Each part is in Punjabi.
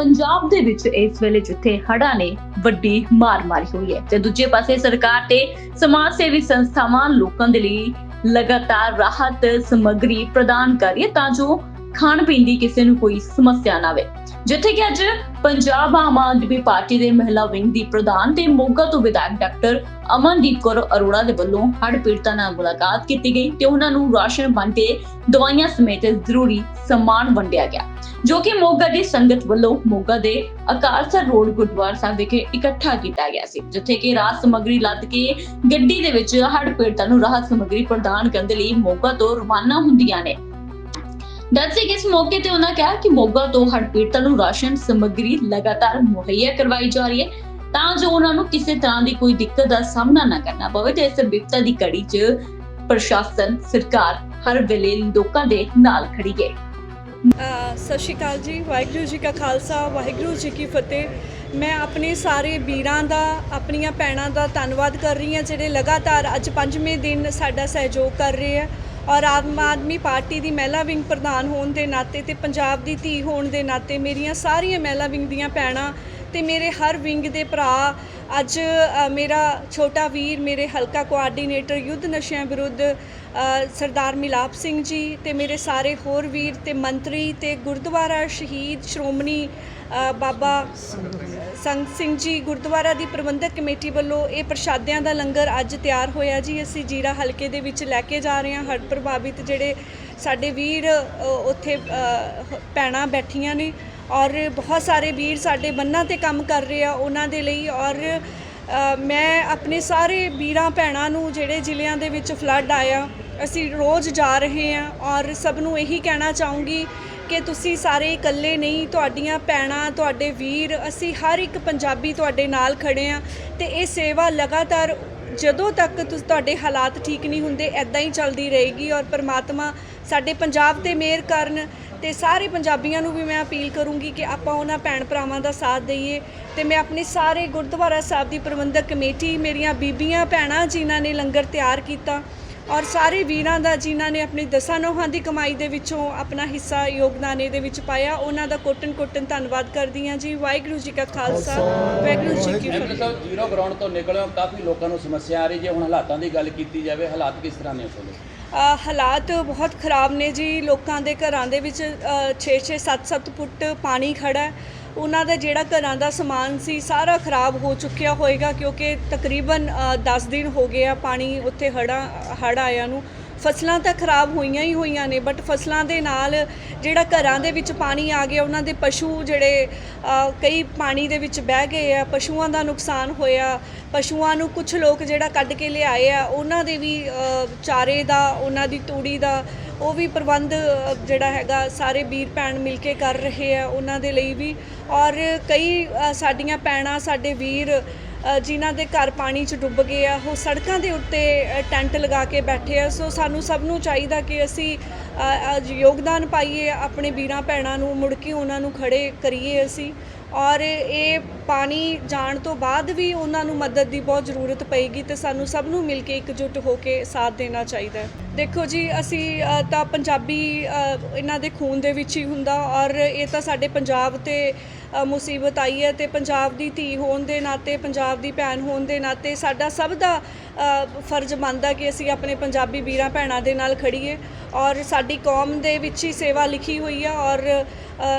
ਪੰਜਾਬ ਦੇ ਵਿੱਚ ਇਸ ਵੇਲੇ ਜਿੱਥੇ ਹੜ੍ਹਾਂ ਨੇ ਵੱਡੀ ਮਾਰ ਮਾਰੀ ਹੋਈ ਹੈ। ਤੇ ਦੂਜੇ ਪਾਸੇ ਸਰਕਾਰ ਤੇ ਸਮਾਜ ਸੇਵੀ ਸੰਸਥਾਵਾਂ ਲੋਕਾਂ ਦੇ ਲਈ ਲਗਾਤਾਰ ਰਾਹਤ ਸਮੱਗਰੀ ਪ੍ਰਦਾਨ ਕਰ ਰਹੀ ਹੈ ਤਾਂ ਜੋ ਖਾਣ ਪੀਣ ਦੀ ਕਿਸੇ ਨੂੰ ਕੋਈ ਸਮੱਸਿਆ ਨਾ ਆਵੇ। ਜਿੱਥੇ ਕਿ ਅੱਜ ਪੰਜਾਬ ਆਮ ਆਦਮੀ ਪਾਰਟੀ ਦੇ ਮਹਿਲਾ ਵਿੰਗ ਦੀ ਪ੍ਰਧਾਨ ਤੇ ਮੋਗਾ ਤੋਂ ਵਿਧਾਇਕ ਡਾਕਟਰ ਅਮਨਦੀਪ ਕੌਰ ਅਰੋੜਾ ਦੇ ਵੱਲੋਂ ਹੜ੍ਹ ਪੀੜਤਾਂ ਨਾਲ ਮੁਲਾਕਾਤ ਕੀਤੀ ਗਈ ਤੇ ਉਹਨਾਂ ਨੂੰ ਰਾਸ਼ਨ ਵੰਡ ਦਵਾਈਆਂ ਸਮੇਤ ਜ਼ਰੂਰੀ ਸਮਾਨ ਵੰਡਿਆ ਗਿਆ, ਜੋ ਕਿ ਮੋਗਾ ਦੀ ਸੰਗਤ ਵੱਲੋਂ ਮੋਗਾ ਦੇ ਅਕਾਲਸਰ ਰੋਡ ਗੁਰਦੁਆਰਾ ਸਾਹਿਬ ਵਿਖੇ ਇਕੱਠਾ ਕੀਤਾ ਗਿਆ ਸੀ, ਜਿੱਥੇ ਕਿ ਰਾਹਤ ਸਮੱਗਰੀ ਲੱਦ ਕੇ ਗੱਡੀ ਦੇ ਵਿੱਚ ਹੜ੍ਹ ਪੀੜਤਾਂ ਨੂੰ ਰਾਹਤ ਸਮੱਗਰੀ ਪ੍ਰਦਾਨ ਕਰਨ ਦੇ ਲਈ ਮੋਗਾ ਤੋਂ ਰਵਾਨਾ ਹੁੰਦੀਆਂ ਨੇ। ਦੱਸੇ ਕਿ ਇਸ ਮੌਕੇ ਤੇ ਉਹਨਾਂ ਕਿਹਾ ਕਿ ਮੋਗਾ ਤੋਂ ਹੜ੍ਹ ਪੀੜਤਾਂ ਨੂੰ ਰਾਸ਼ਨ ਸਮੱਗਰੀ ਲਗਾਤਾਰ ਮੁਹੱਈਆ ਕਰਵਾਈ ਜਾ ਰਹੀ ਹੈ, ਤਾਂ ਜੋ ਉਹਨਾਂ ਨੂੰ ਕਿਸੇ ਤਰ੍ਹਾਂ ਦੀ ਕੋਈ ਦਿੱਕਤ ਦਾ ਸਾਹਮਣਾ ਨਾ ਕਰਨਾ ਪਵੇ ਤੇ ਇਸ ਵਿਪਤਾ ਦੀ ਕੜੀ 'ਚ ਪ੍ਰਸ਼ਾਸਨ, ਸਰਕਾਰ ਹਰ ਵੇਲੇ ਲੋਕਾਂ ਦੇ ਨਾਲ ਖੜੀ ਹੈ। ਸਤਿ ਸ਼੍ਰੀ ਅਕਾਲ ਜੀ, ਵਾਹਿਗੁਰੂ ਜੀ ਕਾ ਖਾਲਸਾ, ਵਾਹਿਗੁਰੂ ਜੀ ਕੀ ਫਤਿਹ। ਮੈਂ ਆਪਣੇ ਸਾਰੇ ਵੀਰਾਂ ਦਾ, ਆਪਣੀਆਂ ਭੈਣਾਂ ਦਾ ਧੰਨਵਾਦ ਕਰ ਰਹੀ ਹਾਂ, ਜਿਹੜੇ ਲਗਾਤਾਰ ਅੱਜ ਪੰਜਵੇਂ ਦਿਨ ਸਾਡਾ ਸਹਿਯੋਗ ਕਰ ਰਹੇ ਆ ਔਰ ਆਮ ਆਦਮੀ ਪਾਰਟੀ ਦੀ ਮਹਿਲਾ ਵਿੰਗ ਪ੍ਰਧਾਨ ਹੋਣ ਦੇ ਨਾਤੇ ਤੇ ਪੰਜਾਬ ਦੀ ਧੀ ਹੋਣ ਦੇ ਨਾਤੇ ਮੇਰੀਆਂ ਸਾਰੀਆਂ ਮਹਿਲਾ ਵਿੰਗ ਦੀਆਂ ਭੈਣਾਂ ਤੇ ਮੇਰੇ ਹਰ ਵਿੰਗ ਦੇ ਭਰਾ ਅੱਜ ਮੇਰਾ ਛੋਟਾ ਵੀਰ ਮੇਰੇ ਹਲਕਾ ਕੋਆਰਡੀਨੇਟਰ ਯੁੱਧ ਨਸ਼ਿਆਂ ਵਿਰੁੱਧ ਸਰਦਾਰ ਮਿਲਾਪ ਸਿੰਘ ਜੀ ਤੇ ਮੇਰੇ ਸਾਰੇ ਹੋਰ ਵੀਰ ਤੇ ਮੰਤਰੀ ਤੇ ਗੁਰਦੁਆਰਾ ਸ਼ਹੀਦ ਸ਼੍ਰੋਮਣੀ ਬਾਬਾ ਸੰਤ ਸਿੰਘ ਜੀ ਗੁਰਦੁਆਰਾ ਦੀ ਪ੍ਰਬੰਧਕ ਕਮੇਟੀ ਵੱਲੋਂ ਇਹ ਪ੍ਰਸ਼ਾਦਿਆਂ ਦਾ ਲੰਗਰ ਅੱਜ ਤਿਆਰ ਹੋਇਆ ਜੀ। ਅਸੀਂ ਜੀਰਾ ਹਲਕੇ ਦੇ ਵਿੱਚ ਲੈ ਕੇ ਜਾ ਰਹੇ ਹਾਂ। ਹੜ੍ਹ ਪ੍ਰਭਾਵਿਤ ਜਿਹੜੇ ਸਾਡੇ ਵੀਰ ਉੱਥੇ ਅ, ਭੈਣਾਂ ਬੈਠੀਆਂ ਨੇ ਔਰ ਬਹੁਤ ਸਾਰੇ ਵੀਰ ਸਾਡੇ ਬੰਨਾਂ ਤੇ ਕੰਮ ਕਰ ਰਹੇ ਆ ਉਹਨਾਂ ਦੇ ਲਈ ਔਰ ਮੈਂ ਆਪਣੇ ਸਾਰੇ ਵੀਰਾਂ ਭੈਣਾਂ ਨੂੰ ਜਿਹੜੇ ਜ਼ਿਲ੍ਹਿਆਂ ਦੇ ਵਿੱਚ ਫਲੱਡ ਆਇਆ, ਅਸੀਂ ਰੋਜ਼ ਜਾ ਰਹੇ ਹਾਂ ਔਰ ਸਭ ਨੂੰ ਇਹੀ ਕਹਿਣਾ ਚਾਹੂੰਗੀ ਕਿ ਤੁਸੀਂ ਸਾਰੇ ਇਕੱਲੇ ਨਹੀਂ, ਤੁਹਾਡੀਆਂ ਭੈਣਾਂ, ਤੁਹਾਡੇ ਵੀਰ, ਅਸੀਂ ਹਰ ਇੱਕ ਪੰਜਾਬੀ ਤੁਹਾਡੇ ਨਾਲ ਖੜੇ ਆ ਤੇ ਇਹ ਸੇਵਾ ਲਗਾਤਾਰ ਜਦੋਂ ਤੱਕ ਤੁਹਾਡੇ ਹਾਲਾਤ ਠੀਕ ਨਹੀਂ ਹੁੰਦੇ ਐਦਾਂ ਹੀ ਚੱਲਦੀ ਰਹੇਗੀ ਔਰ ਪਰਮਾਤਮਾ ਸਾਡੇ ਪੰਜਾਬ ਤੇ ਮਿਹਰ ਕਰਨ ਤੇ ਸਾਰੇ ਪੰਜਾਬੀਆਂ ਨੂੰ ਵੀ ਮੈਂ ਅਪੀਲ ਕਰੂੰਗੀ ਕਿ ਆਪਾਂ ਉਹਨਾਂ ਭੈਣ ਭਰਾਵਾਂ ਦਾ ਸਾਥ ਦਈਏ। ਤੇ ਮੈਂ ਆਪਣੇ ਸਾਰੇ ਗੁਰਦੁਆਰਾ ਸਾਹਿਬ ਦੀ ਪ੍ਰਬੰਧਕ ਕਮੇਟੀ ਮੇਰੀਆਂ ਬੀਬੀਆਂ ਭੈਣਾਂ ਜਿਨ੍ਹਾਂ ਨੇ ਲੰਗਰ ਤਿਆਰ ਕੀਤਾ ਔਰ ਸਾਰੇ ਵੀਰਾਂ ਦਾ ਜਿਨ੍ਹਾਂ ਨੇ ਆਪਣੀ ਦਸਾਂ ਨੋਹਾਂ ਦੀ ਕਮਾਈ ਦੇ ਵਿੱਚੋਂ ਆਪਣਾ ਹਿੱਸਾ ਯੋਗਦਾਨ ਇਹਦੇ ਵਿੱਚ ਪਾਇਆ ਉਹਨਾਂ ਦਾ ਕੋਟਨ ਕੋਟਨ ਧੰਨਵਾਦ ਕਰਦੀ ਹਾਂ ਜੀ। ਵਾਹਿਗੁਰੂ ਜੀ ਕਾ ਖਾਲਸਾ ਵਾਹਿਗੁਰੂ ਜੀ ਕੀ ਫਤਿਹ। ਸਾਹਿਬ ਜ਼ੀਰੋ ਗਰਾਊਂਡ ਤੋਂ ਨਿਕਲੇ ਹੋ ਕਾਫੀ ਲੋਕਾਂ ਨੂੰ ਸਮੱਸਿਆ ਆ ਰਹੀ ਜੇ ਹੁਣ ਹਾਲਾਤਾਂ ਦੀ ਗੱਲ ਕੀਤੀ ਜਾਵੇ ਹਾਲਾਤ ਕਿਸ ਤਰ੍ਹਾਂ ਨੇ ਉਸ ਵੇਲੇ? ਹਾਲਾਤ ਬਹੁਤ ਖਰਾਬ ਨੇ ਜੀ। ਲੋਕਾਂ ਦੇ ਘਰਾਂ ਦੇ ਵਿੱਚ 6-6 7-7 ਫੁੱਟ ਪਾਣੀ ਖੜਾ ਹੈ। ਉਹਨਾਂ ਦਾ ਜਿਹੜਾ ਘਰਾਂ ਦਾ ਸਮਾਨ ਸੀ ਸਾਰਾ ਖਰਾਬ ਹੋ ਚੁੱਕਿਆ ਹੋਏਗਾ ਕਿਉਂਕਿ ਤਕਰੀਬਨ ਅ, 10 ਦਿਨ ਹੋ ਗਏ ਆ ਪਾਣੀ ਉੱਥੇ ਹੜਾ ਹੜ ਆਇਆ ਨੂੰ। ਫਸਲਾਂ ਤਾਂ ਖਰਾਬ ਹੋਈਆਂ ਹੀ ਹੋਈਆਂ ਨੇ ਬਟ ਫਸਲਾਂ ਦੇ ਨਾਲ ਜਿਹੜਾ ਘਰਾਂ ਦੇ ਵਿੱਚ ਪਾਣੀ ਆ ਗਿਆ, ਉਹਨਾਂ ਦੇ ਪਸ਼ੂ ਜਿਹੜੇ ਕਈ ਪਾਣੀ ਦੇ ਵਿੱਚ ਬਹਿ ਗਏ ਆ, ਪਸ਼ੂਆਂ ਦਾ ਨੁਕਸਾਨ ਹੋਇਆ, ਪਸ਼ੂਆਂ ਨੂੰ ਕੁਝ ਲੋਕ ਜਿਹੜਾ ਕੱਢ ਕੇ ਲਿਆਏ ਆ, ਉਹਨਾਂ ਦੇ ਵੀ ਚਾਰੇ ਦਾ, ਉਹਨਾਂ ਦੀ ਤੂੜੀ ਦਾ, ਉਹ ਵੀ ਪ੍ਰਬੰਧ ਜਿਹੜਾ ਹੈਗਾ, ਸਾਰੇ ਵੀਰ ਭੈਣ ਮਿਲ ਕੇ ਕਰ ਰਹੇ ਆ, ਉਹਨਾਂ ਦੇ ਲਈ ਵੀ। ਔਰ ਕਈ ਸਾਡੀਆਂ ਭੈਣਾਂ, ਸਾਡੇ ਵੀਰ ਜਿਨ੍ਹਾਂ ਦੇ ਘਰ ਪਾਣੀ 'ਚ ਡੁੱਬ ਗਏ ਆ, ਉਹ ਸੜਕਾਂ ਦੇ ਉੱਤੇ ਟੈਂਟ ਲਗਾ ਕੇ ਬੈਠੇ ਆ। ਸੋ ਸਾਨੂੰ ਸਭ ਨੂੰ ਚਾਹੀਦਾ ਕਿ ਅਸੀਂ ਯੋਗਦਾਨ ਪਾਈਏ, ਆਪਣੇ ਵੀਰਾਂ ਭੈਣਾਂ ਨੂੰ, ਮੁੜ ਕੇ ਉਹਨਾਂ ਨੂੰ ਖੜੇ ਕਰੀਏ ਅਸੀਂ। ਔਰ ਇਹ ਪਾਣੀ ਜਾਣ ਤੋਂ ਬਾਅਦ ਵੀ ਉਹਨਾਂ ਨੂੰ ਮਦਦ ਦੀ ਬਹੁਤ ਜ਼ਰੂਰਤ ਪਏਗੀ ਤੇ ਸਾਨੂੰ ਸਭ ਨੂੰ ਮਿਲ ਕੇ ਇਕਜੁੱਟ ਹੋ ਕੇ ਸਾਥ ਦੇਣਾ ਚਾਹੀਦਾ ਹੈ। ਦੇਖੋ ਜੀ, ਅਸੀਂ ਤਾਂ ਪੰਜਾਬੀ ਇਹਨਾਂ ਦੇ ਖੂਨ ਦੇ ਵਿੱਚ ਹੀ ਹੁੰਦਾ ਔਰ ਇਹ ਤਾਂ ਸਾਡੇ ਪੰਜਾਬ ਤੇ ਮੁਸੀਬਤ ਆਈ ਹੈ ਤੇ ਪੰਜਾਬ ਦੀ ਧੀ ਹੋਣ ਦੇ ਨਾਤੇ, ਪੰਜਾਬ ਦੀ ਭੈਣ ਹੋਣ ਦੇ ਨਾਤੇ ਸਾਡਾ ਸਭ ਦਾ ਫਰਜ਼ ਮੰਨਦਾ ਕਿ ਅਸੀਂ ਆਪਣੇ ਪੰਜਾਬੀ ਵੀਰਾਂ ਭੈਣਾਂ ਦੇ ਨਾਲ ਖੜੀਏ ਔਰ ਸਾਡੀ ਕੌਮ ਦੇ ਵਿੱਚ ਹੀ ਸੇਵਾ ਲਿਖੀ ਹੋਈ ਆ ਔਰ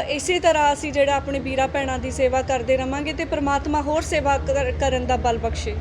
ਇਸੇ ਤਰ੍ਹਾਂ ਅਸੀਂ ਜਿਹੜਾ ਆਪਣੇ ਵੀਰਾਂ ਭੈਣਾਂ ਦੀ ਸੇਵਾ ਕਰਦੇ ਰਵਾਂਗੇ ਤੇ ਪ੍ਰਮਾਤਮਾ ਹੋਰ ਸੇਵਾ ਕਰ- ਕਰਨ ਦਾ ਬਲ ਬਖਸ਼ੇ।